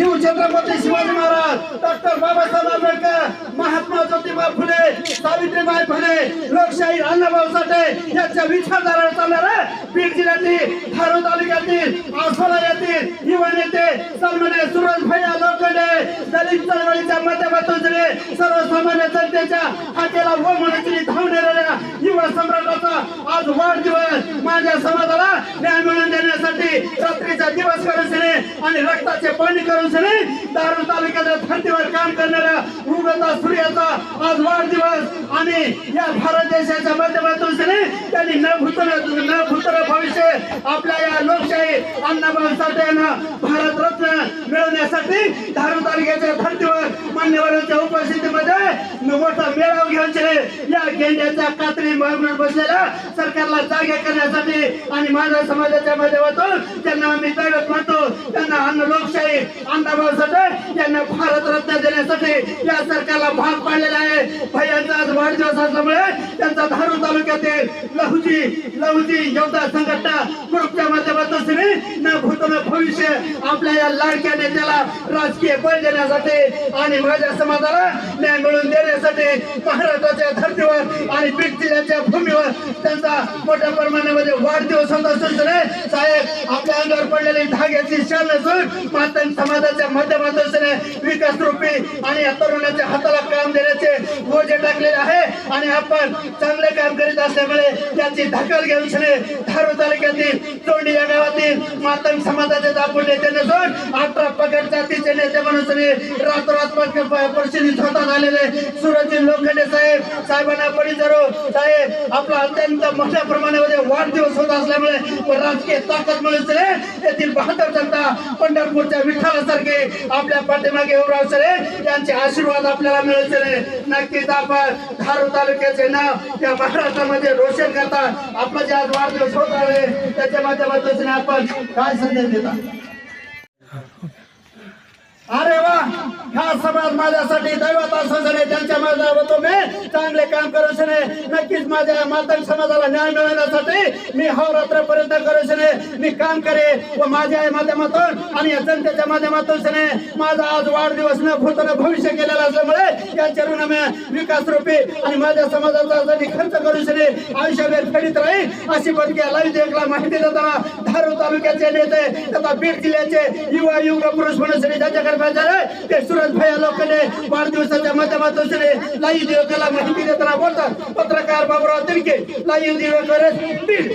Shivchhatrapati Shivaji Maharaj doctor Babasaheb Ambedkar Mahatma Jyotiba Phule Savitribai Phule लोकशाही अण्णाभाऊ साठे यांच्या विचारधारा चालणाऱ्या बीड जिल्ह्यातील धारू तालुक्यातील आसोला येथील युवा नेते सन्मान्य सुरज भैया लोखंडे दलित चळवळीच्या माध्यमातून जरी सर्वसामान्य जनतेच्या हाकेला व म्हणून धावणाऱ्या युवा सम्राटाचा आज वाढदिवस माझ्या समाजाला न्याय मिळवून देण्यासाठी रात्रीचा दिवस करून आणि रक्ताचे पाणी करून सगळे दारू तालुक्याच्या धर्तीवर काम करणाऱ्या उगता सूर्याचा आज वाढदिवस. आणि या भारत देशाच्या माध्यमातून सगळे त्यांनी न भूतर न भूतर भविष्य आपल्या या लोकशाही अण्णाभाऊ साठे यांना भारत रत्न मिळवण्यासाठी दारू तालुक्याच्या धर्तीवर मान्यवरांच्या उपस्थितीमध्ये मोठा मेळाव घेऊन सणे या गेंड्याच्या कात्री मागून बसलेल्या सरकारला जागे करण्यासाठी आणि माझ्या समाजाच्या माध्यमातून त्यांना आम्ही जागत म्हणतो त्यांना अण्णाभाऊ साठे यांना भारतरत्न देण्यासाठी या सरकारला भाग पाडलेला आहे. भैयांचा आज वाढदिवस असल्यामुळे त्यांचा धारू तालुक्यातील लहुजी लहुजी योद्धा संघटना ग्रुपच्या माध्यमातून श्री न भूत न भविष्य आपल्या या लाडक्या नेत्याला राजकीय बळ देण्यासाठी आणि माझ्या समाजाला न्याय मिळवून देण्यासाठी महाराष्ट्राच्या धर्तीवर आणि बीड जिल्ह्याच्या भूमीवर त्यांचा मोठ्या प्रमाणामध्ये वाढदिवस होत असून साहेब पडलेली धाग्याची शाल नसून मातंग समाजाच्या माध्यमातून विकास रूपी आणि या तरुणाच्या हाताला काम देण्याचे ओझे टाकलेले आहे. आणि आपण चांगले काम करीत असल्यामुळे त्याची दखल घेऊन धारू तालुक्यातील तोंडी या गावातील मातन समाजाचे दाखवून नेते नसून अठरा पगड जातीचे नेते म्हणून रातोरात परिस्थिती स्वतः झालेले सुरजी लोखंडे साहेब. साहेबांना परिचरो साहेब आपला अत्यंत मोठ्या प्रमाणामध्ये वाढदिवस होत असल्यामुळे राजकीय ताकद मिळून येथील बहादर जनता पंढरपूरच्या विठ्ठलासारखे आपल्या पाठीमागे उभं यांचे आशीर्वाद आपल्याला मिळू नक्कीच आपण धारू तालुक्याचे नाव या महाराष्ट्रामध्ये रोशन करता. आपला जे आज वाढदिवस होत आहे त्याच्या माध्यमातून आपण काय संदेश देता? अरे वा! हा समाज माझ्यासाठी दैवत असं त्यांच्या माझ्या मी चांगले काम करू शने नक्कीच माझ्या मातंग समाजाला न्याय मिळवण्यासाठी मी अहोरात्र पर्यंत करू शने मी काम करे व माझ्या माध्यमातून आणि या जनतेच्या माध्यमातून शने माझा आज वाढदिवस न भूतन भविष्य केलेला असल्यामुळे यांच्या ऋण मी विकास रूपी आणि माझ्या समाजाचा खर्च करू शने आयुष्यभर फेडीत राहील अशी प्रतिक्रिया लाईव्ह देखला माहिती देताना धारू तालुक्याचे नेते तथा बीड जिल्ह्याचे युवा युग पुरुष म्हणून श्री ज्यांच्याकडे पाहिजे ते सुरज भैया लोकांनी वाढदिवसाच्या माध्यमातून श्री लाईव्ह दिवकाला माहिती देताना बोलतात. पत्रकार बाबुराव तिरके लाईव्ह दिवकर बीड.